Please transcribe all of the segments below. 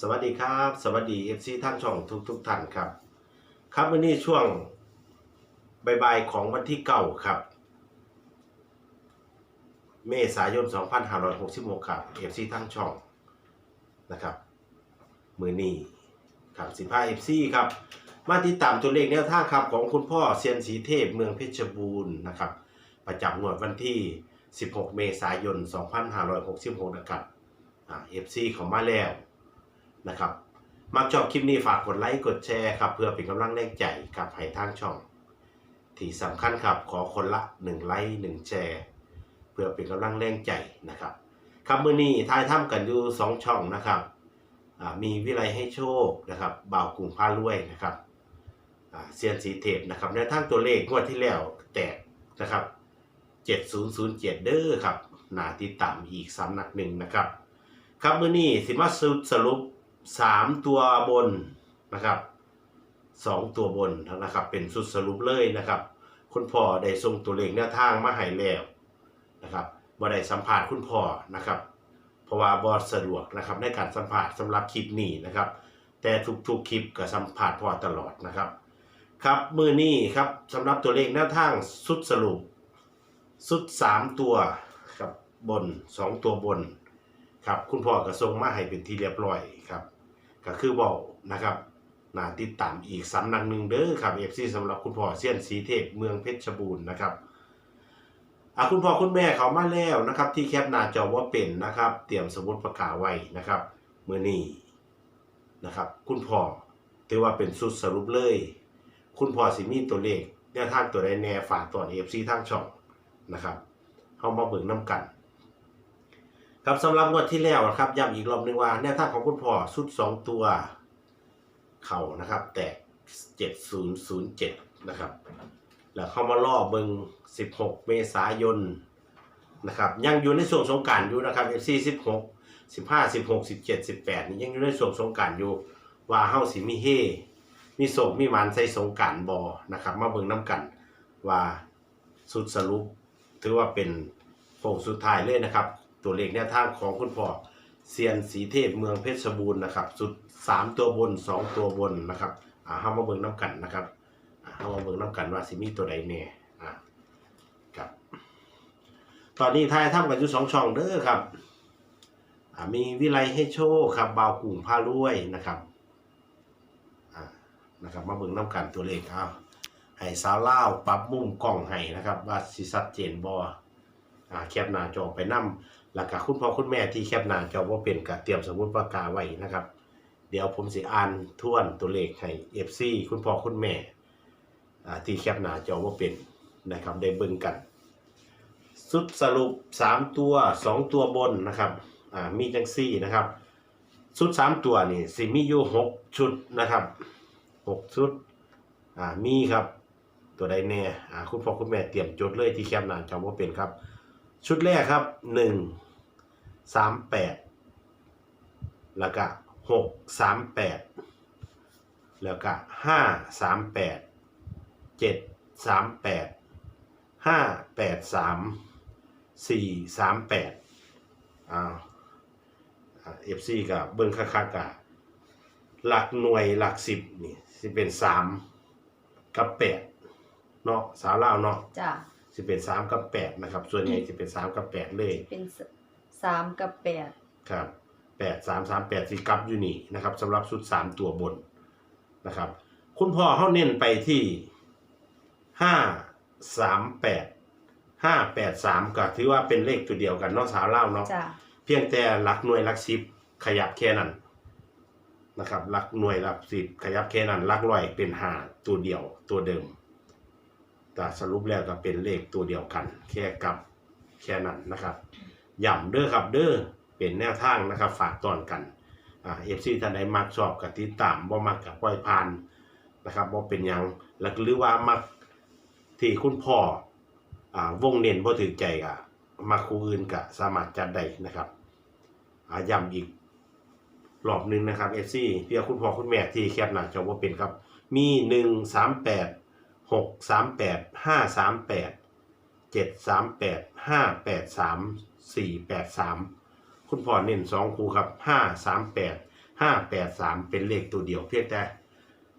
สวัสดีครับ สวัสดีเอฟซีท่านช่องทุกทุกท่านครับ ครับวันนี้ช่วงบ่ายๆของวันที่เก้าครับ เมษายน 2566 ครับเอฟซีทั้งช่องนะครับ มือนี้ครับ15เอฟซีครับ มาติดตามตัวเลขแนวทางครับของคุณพ่อเซียนสีเทพเมืองเพชรบูรณ์นะครับ ประจำงวดวันที่ 16 เมษายน 2566 นะครับเอ่า FC เข้ามาแล้ว นะครับ มักชอบคลิปนี้ฝากกดไลค์กดแชร์ครับเพื่อเป็นกำลังแรงใจกับให้ทางช่อง ที่สำคัญครับขอคนละ1ไลค์1แชร์เพื่อเป็นกำลังแรงใจนะครับครับมือนี้ทายถ้ำกันอยู่2ช่องนะครับมีวิไลให้โชคนะครับบ่าวกรุงพารวยนะครับเซียนสีเทพนะครับในทางตัวเลขงวดที่แล้วแตกนะครับ7007 เด้อครับหนาติดตามอีกสำนักหนึ่งนะครับ ครับมือนี้สิมาสรุป สรุป3ตัวบนนะครับ2ตัวบนนะครับ เป็นสุดสรุปเลยนะครับ คุณพ่อได้ส่งตัวเลขแนวทางมาให้แล้วนะครับบ่ได้สัมภาษณ์คุณพ่อนะครับ เพราะว่าบ่สะดวกนะครับในการสัมภาษณ์สำหรับคลิปนี้นะครับ แต่ทุกๆคลิปก็สัมภาษณ์พ่อตลอดนะครับ ครับมือนี้ครับสำหรับตัวเลขแนวทางสุดสรุป สุดสามตัวครับบนสองตัวบนครับคุณพ่อก็ส่งมาให้เป็นที่เรียบร้อยครับ ก็คือบอกนะครับนาติดตามอีกสำนักหนึ่งเด้อครับเอฟซีสำหรับคุณพ่อเซียนสีเทพเมืองเพชรบูรณ์นะครับอะคุณพ่อคุณแม่เขามาแล้วนะครับ ที่แคปหน้าจอว่าเป็นนะครับ เตรียมสมุดประกาศไว้นะครับเมื่อนี้นะครับ คุณพ่อถือว่าเป็นสุดสรุปเลย คุณพ่อสิมีตัวเลขแนวทางตัวใดแน่ฝากตอนเอฟซีทางช่องนะครับเข้ามาเบิ่งน้ำกัน ครับสำหรับงวดที่แล้วนะครับย้ำอีกรอบหนึงว่าแนวทางของคุณพ่อสุด 2 ตัว เข่านะครับ แตก 7007 นะครับ แล้วเข้ามาล่อเบิง16 เมษายนนะครับยังอยู่ในช่วงสงการอยู่นะครับ FC 16 15 16 17 18นี่ยังอยู่ในช่วงสงการอยู่ว่าเฮาสิมีเฮมีโศกมีมันใส่สงการบอนะครับ มาเบิงน้ำกันว่าสุดสรุป ถือว่าเป็นโค้งสุดท้ายเลยนะครับ ตัวเลขแนวทางของคุณพ่อเซียนสีเทพเมืองเพชรบูรณ์นะครับ สุด 3 ตัวบน 2 ตัวบนนะครับอ่าเฮามาเบิ่งน้ำกันนะครับอ่าเฮามาเบิ่งน้ำกันว่าสิมีตัวใดแน่อ่าครับ ตอนนี้ทายทำกันอยู่สองช่องเด้อครับอ่ามีวิไลให้โชคครับบ่าวกลุ่มพารวยนะครับอ่านะครับ มาเบิ่งน้ำกันตัวเลขเอาให้สาวเล่าปรับมุมกล้องให้นะครับ ว่าสิชัดเจนบ่อ่าแคปหน้าจอไปนํ แล้วก็คุณพ่อคุณแม่ที่แคปหน้าจอบ่าเป็นก็เตรียมสมุดปากกาไว้นะครับ เดี๋ยวผมสิอ่านทวนตัวเลขให้ FC คุณพ่อคุณแม่ที่แคปหน้าจอบ่าเป็นนะครับได้เบิ่งกัน สุดสรุป 3 ตัว 2 ตัวบนนะครับอ่ามีจังซี่นะครับสุด3ตัวนี่สิมีอยู่6ชุดนะครับ6ชุดอ่ามีครับ ตัวใดแน่อ่าคุณพ่อคุณแม่เตรียมจดเลยที่แคปหน้าจอว่าเป็นครับ ชุดแรกครับหนึ่ง สามแปดแล้วก็หกสามแปดแล้วก็ห้าสามแปดเจ็ดสามแปดห้าแปดสามสี่สามแปดอ้าวเอฟซีกับเบิ้งคักๆกะหลักหน่วยหลักสิบนี่สิเป็นสามกับแปดเนาะสาวเล่าวเนาะจ้ะสิเป็นสามกับแปดนะครับ ส่วนใหญ่จะเป็นสามกับแปดเลยเป็น สสามกับแปดครับแปดสามสามแปดสี่กับอยู่นี่นะครับสำหรับชุดสามตัวบนนะครับ คุณพ่อเขาเน้นไปที่ห้าสามแปดห้าแปดสามก็ถือว่าเป็นเลขตัวเดียวกันเนาะสาวเล่าวเนาะจ้ะเพียงแต่หลักหน่วยหลักสิบขยับแค่นั้นนะครับหลักหน่วยหลักสิบขยับแค่นั้นหลักร้อยเป็นหาตัวเดียวตัวเดิม แต่สรุปแล้วก็เป็นเลขตัวเดียวกัน แค่กับแค่นั้นนะครับ ย่ำเด้อครับเด้อเป็นแนวทางนะครับ ฝากตอนกันเอฟซีท่านใดมักชอบกับติดตามบ่มักกับปล่อยผ่านนะครับบ่เป็นยังแล้วหรือว่ามักที่คุณพ่ออ่าวงเน้นบ่ถึงใจก็มักคู่อื่นก็สามารถจัดได้นะครับอ่าย้ำอีกรอบหนึงนะครับเอฟซีเพื่อคุณพ่อคุณแม่ที่แคปหน้าจอบ่เป็นครับ มี1 3 8หกสามแปดห้าสามแปด เจ็ดสามแปดห้าแปดสามสี่แปดสามคุณพ่อเน้นสองคูครับห้าสามแปดห้าแปดสามเป็นเลขตัวเดียวเพียงแต่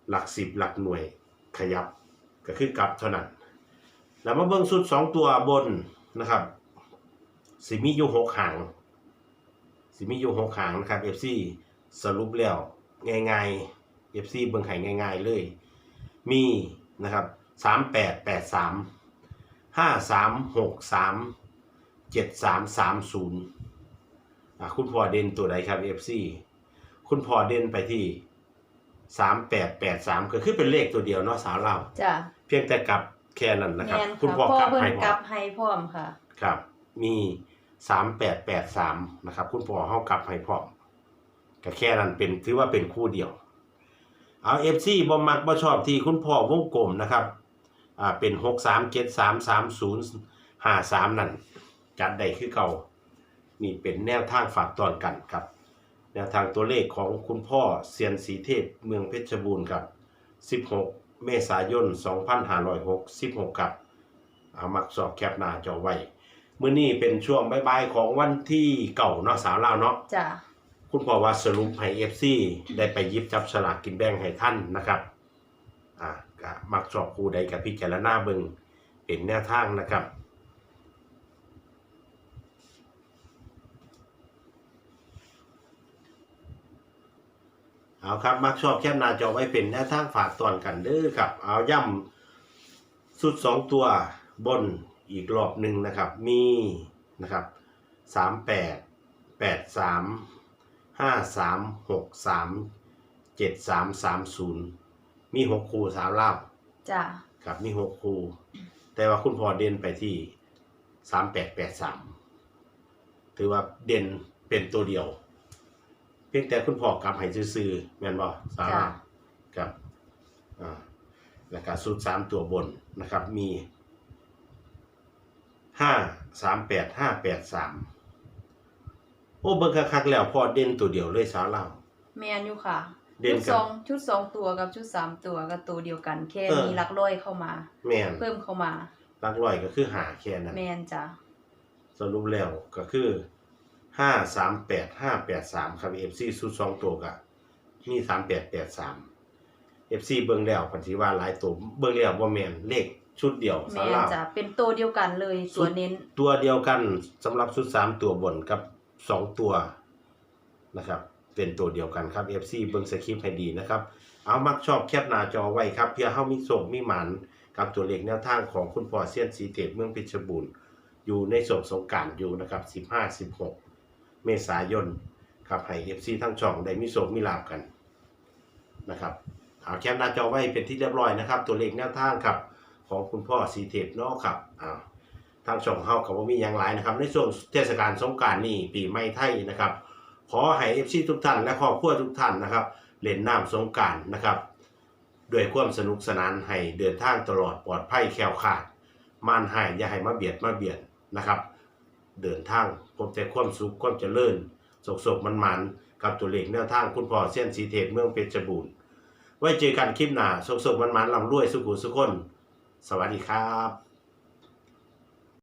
หลักสิบหลักหน่วยขยับก็คือกลับเท่านั้น แล้วมาเบิ่งสุดสองตัวบนนะครับสิมีอยู่หกหางสิมีอยู่หกหางนะครับ FC สรุปแล้วง่ายๆ FC เบิ่งให้ง่าย ๆ เลย มีนะครับสามแปดแปดสาม ห้าสามหกสามเจ็ดสามสามศูนย์อะคุณพ่อเด่นตัวใดครับ FC คุณพ่อเด่นไปที่สามแปดแปดสามก็คือเป็นเลขตัวเดียวเนาะสาวเราวจ้ะเพียงแต่กลับแค่นั้นนะครับแม่นคุณค่ะพ่อพ่อกลับเพิ่นให้กพร้อลัมบให้พร้อมค่ะ ครับ มีสามแปดแปดสามนะครับ คุณพ่อเฮากลับให้พร้อมก็แค่นั้นเป็นถือว่าเป็นคู่เดียว เอาเอฟซีบอมักบ่ชอบที่คุณพ่อวงกลมนะครับ อ่าเป็นหกสามเจ็ดสามสามศูนย์ห้าสามนั่นจัดได้คือเก่านี่เป็นแนวทางฝากตอนกันครับ แนวทางตัวเลขของคุณพ่อเซียนสีเทพเมืองเพชรบูรณ์ครับ 16 เมษายน 2566ครับเอามักสอบแคปหน้าจอไว้มื้อนี้เป็นช่วงบ่ายๆของวันที่เก่าเนาะสาวลาวเนาะจ้ะคุณพ่อว่าสรุปให้ FC ได้ไปหยิบจับฉลากกินแบ่งให้ท่านนะครับ อ่า ก็มักสอบครูใดกับพิจารณาเบิงเป็นแนวทางนะครับ เอาครับ มักชอบแคปหน้าจอไว้เป็นแนวทางฝากตอนกันเด้อครับ เอาย่ำสุดสองตัวบนอีกรอบหนึ่งนะครับ มีนะครับสามแปดแปดสามห้าสามหกสามเจ็ดสามสามศูนย์ มีหกคู่สามเล่าจ้ะครับมีหกคู่แต่ว่าคุณพ่อเด่นไปที่สามแปดแปดสามถือว่าเด่นเป็นตัวเดียว เพียงแต่คุณพ่อกลับให้ซื้อๆแม่นบ่สาจ้ะระครับอ่าแล้วก็สูตรสามตัวบนนะครับ มีห้าสามแปดห้าแปดสามโอ้เบิ่งคักๆแล้วพ่อเด่นตัวเดียวเลยสาวเล่าแม่นอยู่ค่ะ เด่นชุดกับสองชุดสองตัวกับชุดสามตัวก็ตัวเดียวกัน แค่เออ มีหลักร้อยเข้ามา แม่นเพิ่มเข้ามารักร้อยก็คือหาแค่นั้น แม่นจ้ะสรุปแล้วก็คือห้าสามแปดห้าแปดสามครับเอฟซีสุดสองตัวกะมีสามแปดแปดสามเอฟซีเบิ่งแล้วพันธิว่าหลายตัวเบิ่งแล้วว่าแมนเลขชุดเดียวสาแม่นราจ้ะเป็นตัวเดียวกันเลยสุตัวดเน้น ตัวเดียวกันสำหรับชุดสามตัวบนกับสองตัวนะครับ เป็นตัวเดียวกันครับ FC เบิ่งสคริปต์ให้ดีนะครับ เอามักชอบแคปหน้าจอไว้ครับ เพื่อเฮามีโศกมีหมันกับตัวเลขแนวทางของคุณพ่อเซียนสีเทพเมืองเพชรบูรณ์อยู่ในโศกสงการอยู่นะครับ 15 16 เมษายนครับให้ FC ทั้งช่องได้มีโศกมีลาบกันนะครับเอาแคปหน้าจอไว้เป็นที่เรียบร้อยนะครับ ตัวเลขแนวทางครับของคุณพ่อสีเทพเนาะครับอ้าวทางช่องเฮากับว่ามีอย่างไรนะครับ ในช่วงเทศกาลสงการนี่ปีใหม่ไทยนะครับ ขอให้ FC ทุกท่านและครอบครัวทุกท่านนะครับเล่นน้ำสงการนะครับด้วยความสนุกสนานให้เดินทางตลอดปลอดภัยแคล้วคลาดมานให้อย่าให้มาเบียดมาเบียดนะครับ เดินทางพบแต่ความสุขความเจริญสกสกมันมันกับตัวเลขแนวทางคุณพ่อเส้นสีเทพเมืองเพชรบูรณ์ไว้เจอกันคลิปหน้าสกสกมันมันลำรวยสุขุสุขคน สวัสดีครับ